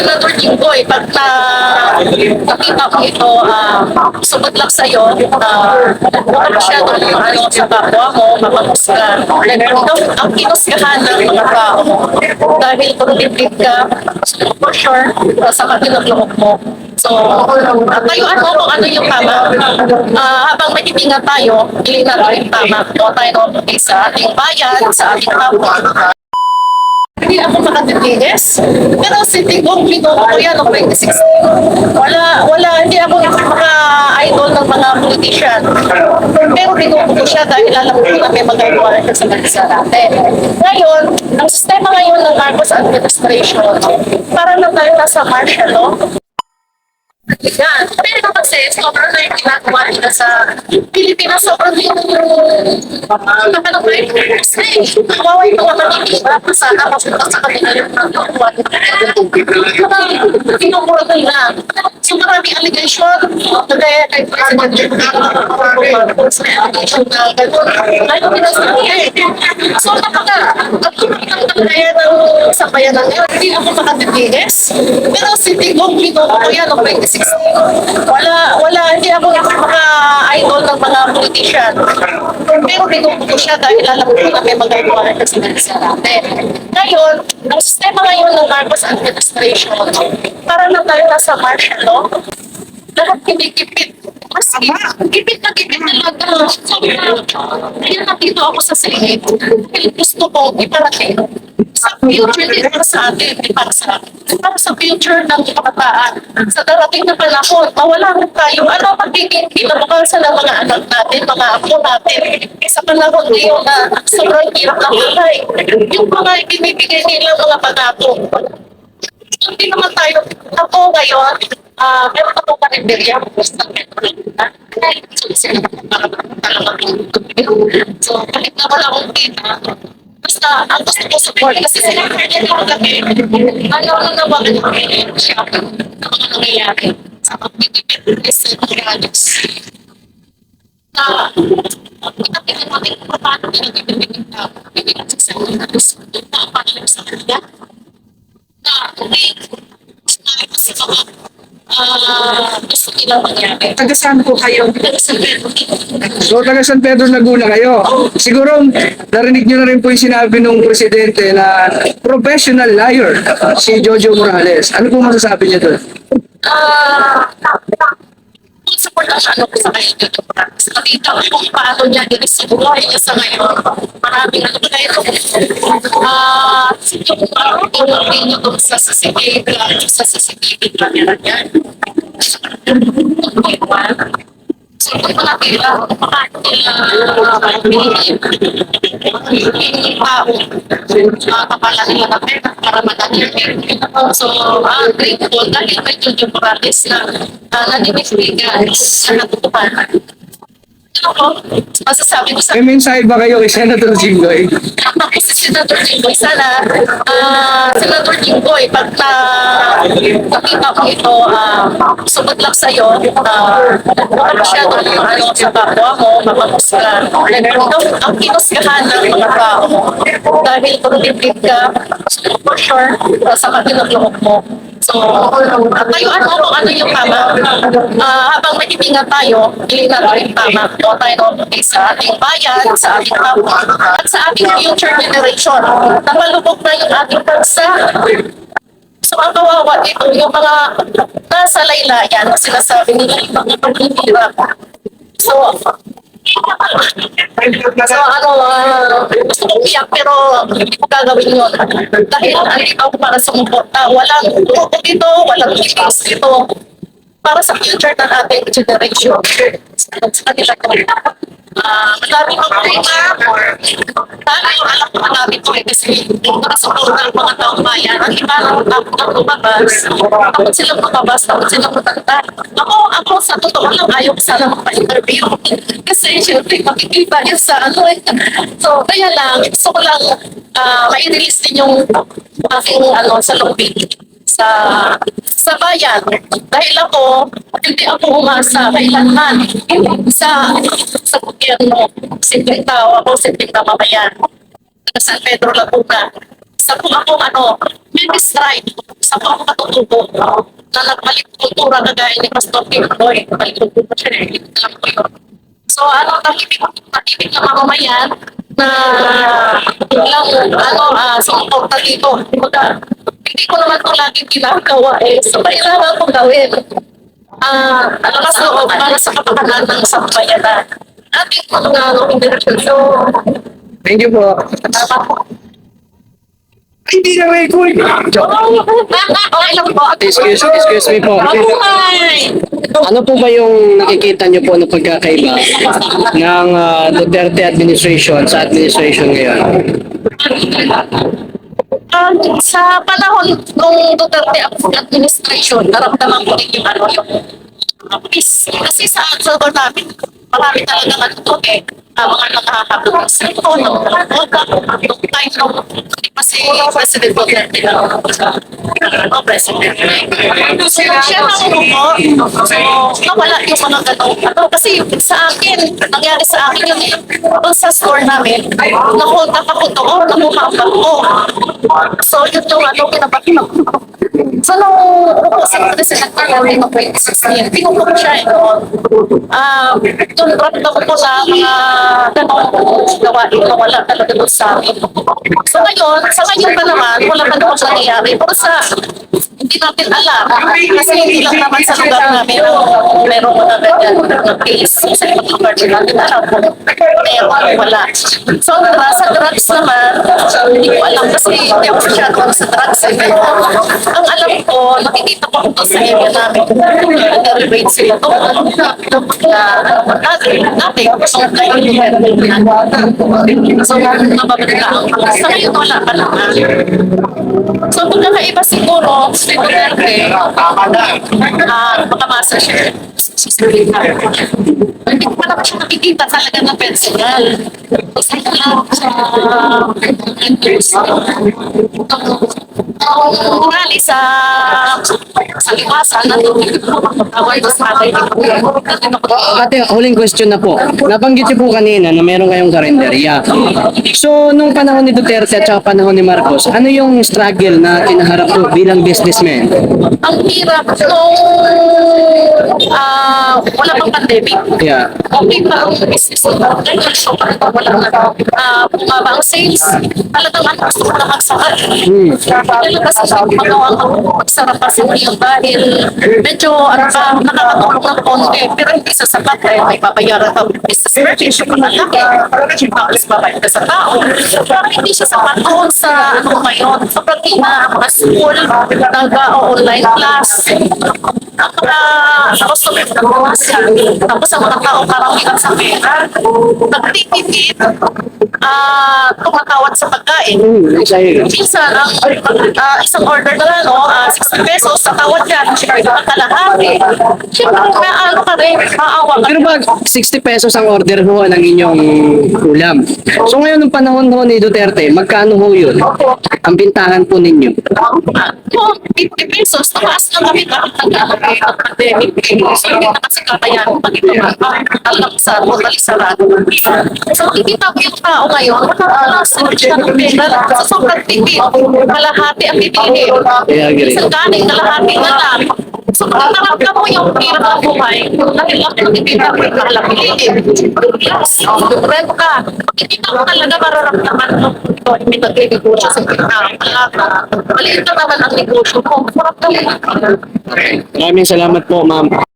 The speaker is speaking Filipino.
Senator Jinggoy, pag na, nakita ko ito, uh, sumad lang sa'yo, uh, huwag masyado yung ano sa kapwa mo, mapamusga. Ikaw ang kinusgahan ng mga tao dahil produktive ka, for sure, sa kabilang loob mo. So, uh, tayuan mo kung ano yung tama. Ah, habang magtitingan tayo, piliin natin yung tama. Kung tayo sa ating bayan, sa ating kapwa. Hindi ako makatitiis. Pero si Tigong Ginoo ko yan noong 2016. Wala, wala, hindi ako mga idol ng mga politician. Pero binuko ko siya dahil alam ko na may magagawa siya sa bansa natin. Ngayon, ang sistema ngayon ng Marcos administration, para na tayo nasa martial law, yan. Pero kasi, sobrang na yung ginagawa nila sa Pilipinas, sobrang yung nakanong na yung kasi, kawawa yung mga manibira, sana mapunta sa kanila yung nagawa nila. Pinumura nila. So maraming allegation, today, kay President Marcos, may allegation na gano'n. Ayaw pinasabi eh. So napaka, napaka ng sabayan ng ngayon. Hindi ako makatitiis. Pero si Tigong Ginoo ko yan noong 2016. Wala, wala, hindi ako mga idol ng mga politician. Pero binuko ko siya dahil alam ko na may magagawa sa bansa natin. Ngayon, ang sistema ngayon ng Marcos administration, para na tayo nasa martial law, lahat kinikipit. Mas gipit na gipit talaga. Sobrang, kaya nandito ako sa silid. Dahil gusto ko iparating sa future din para sa atin, para sa para sa future ng kabataan. Sa darating na panahon, mawala rin tayo. Ano magiging kinabukasan ng mga anak natin, mga apo natin. Sa panahon ngayon na sobrang hirap ng buhay. Yung mga ibinibigay nila mga pangako. Hindi naman tayo, ako ngayon, meron ako karinderya, basta So, kahit na wala akong kita, basta ang gusto ko support kasi sila kanya na. Ano ano na ba ang siya ang mga nangyayari sa pagpipilitin sa grados. Na, pagkakitin natin kung na gusto na paano sa kanya na okay, na kasi ah, gusto nila mangyari. Taga saan po kayo? So, taga San Pedro Laguna kayo. Siguro, narinig nyo na rin po yung sinabi ng presidente na professional liar, si Jojo Morales. Ano po masasabi niya doon? ah, support na siya ano, sa kanya dito. Nakita ko kung paano niya din sa buhay niya sa ngayon. Maraming ano na ito. Ah, yung parang pinapin niyo doon sa CCTV, sa CCTV camera niya. So, kung So, ah, grateful dahil may Jojo Morales na uh, naninibigan na natutupan. Ano ko, masasabi ko sa May mensahe ba kayo kay Senator Jinggoy? ako si Senator Jinggoy, sana, ah, Senator Jinggoy, pag na, nakita ko ito, ah, sumad lang sa'yo, uh, huwag masyado yung ano sa kapwa mo, mapamusga. Ikaw ang kinusgahan ng mga tao dahil produktive ka, for sure, sa loob mo. So, uh, tayuan mo kung ano yung tama. Ah, habang nagtitingan tayo, natin yung tama. Kung tayo sa ating bayan, sa ating kapwa, at sa ating future generation. Napalubog na yung ating bansa. So, ang kawawa dito, yung mga nasa laylayan, na sinasabi nila yung mga. So, So ano, uh, pero hindi ko gagawin yun. Dahil nandito ako para sumuporta. Walang grupo dito, walang meetings dito. Para sa future ng ating generation. Sa kanila ko. Ah, madami ang problema. Sana yung alam ko madami ko eh kasi sa ng mga taong bayan. Ang iba ng tapos ng lumabas. Tapos silang lumabas, tapos silang matanda. Ako, ako sa totoo lang ayaw ko sana magpa-interview. Kasi syempre makikita yun sa ano eh. So, kaya lang, gusto ko lang ah, ma-release din yung aking ano, sa lobby sa sa bayan dahil ako hindi ako umasa kailanman sa sa gobyerno simpleng tao ako simpleng mamamayan taga San Pedro Laguna Isa po ako, ano, Miss Stride. Isa po ako katutubo na nagbalik kultura kagaya ni Pastor Kimboy. Balik kultura siya eh. Alam ko yun. So, ano, tahimik, tahimik na mamamayan na lang, ano, ah, sumuporta dito. Kumbaga, hindi ko naman ito laging ginagawa eh. So, kailangan kong gawin. Ah, ano na sa loob para sa kapakanan ng sambayanan. Ating mga. So, Thank you po. tama po. Hindi na record. Okay lang po. Excuse, excuse me po. Ano po ba yung nakikita niyo po na pagkakaiba ng ah, Duterte administration sa administration ngayon? Sa panahon ng Duterte administration, naramdaman ko rin yung ano yung peace. Kasi sa sa lugar namin, marami talaga to eh. Uh, mga nakahabot ng cellphone, ng mga nung time nung hindi pa si President Duterte na ano, President. Siya ang umupo. So, nawala yung mga ganong ano. Kasi sa akin, nangyari sa akin yun eh. Doon sa store namin, na-hold up ako doon, nakuha ako. So, yun yung ano, kinabati ko. So, nung upo si President Duterte noong 2016, pinupo ko siya eh noon. Ah, doon ramdam ko na mga ganong gawain na wala talaga doon sa akin. So, ngayon, sa ngayon pa naman, wala pa naman nangyayari. Pero sa hindi natin alam. Kasi hindi lang naman sa lugar namin ang meron mga ganyan na case. Sa ibang lugar din natin alam kung meron wala. So, dra- sa drugs naman, hindi ko alam kasi hindi ako masyado sa drugs. eh. Pero ang alam ko, nakikita ko ito sa area namin. Nag-rebate sila to. Na, ano, dati, dati, so, So, nababaglaan ko. Sa ngayon, wala pa naman. So, pagkakaiba siguro, si Duterte, ah, baka master siya. Hindi ko pa naman siya nakikita talaga na personal. Kasi lang sa Ang rally sa sa liwasan na award sa akin. Ate, huling question na po. Nabanggit niyo po kanina na meron kayong karinderya. So, nung panahon ni Duterte at saka panahon ni Marcos, ano yung struggle na kinaharap po bilang businessman? Ang hirap nung ah, wala pang pandemic. Yeah. okay pa ang business ko. So, wala na. Ah, bumaba ang sales. Talagang ang gusto ko na magsara. Hmm. Talaga kasi magawa ko magsara pa sa iyo dahil medyo ka, nakakatulong ng konti. Pero hindi sa sapat eh. May babayaran ka business registration ka na laki. Tapos babayad ka sa tao. Pero hindi siya sapat doon sa ano ngayon. Sa na mga school, nag-online class. Ang mga customer na bumasa. Tapos ang mga tao karamihan sa pera. Nagtitipid. Ah, tumatawad sa pagkain. Hmm. Minsan, ang ah, isang order na lang, no, ah, 60 pesos, sa tawad yan, siyempre, ang kalahati. Siyempre, may ano ka rin, maawa ka. Pero ba, 60 pesos ang order ho ng inyong ulam. So ngayon, nung panahon ho ni Duterte, magkano ho yun? Ang bintahan po ninyo. Ah, Kung 50 pesos, tumaas na kami na ang pandemic. So, hindi na kasi kakayanin pag ito alam sa totally sarado. So, nakikita ko yung tao ngayon, nakakalasod siya ng pera sa sobrang tipid. Kalahati ang agree. Isang kanin, kalahati na lang. So, kung naramdam mo yung hirap ng buhay, dahil ako nakikita ko yung bilihin. Yes, rent ka. Makikita mo talaga mararamdaman mo ito, hindi naglilnegosyo sa pagkakas. Maliit na naman ang negosyo mo. Maramdaman mo. Maraming salamat po, ma'am.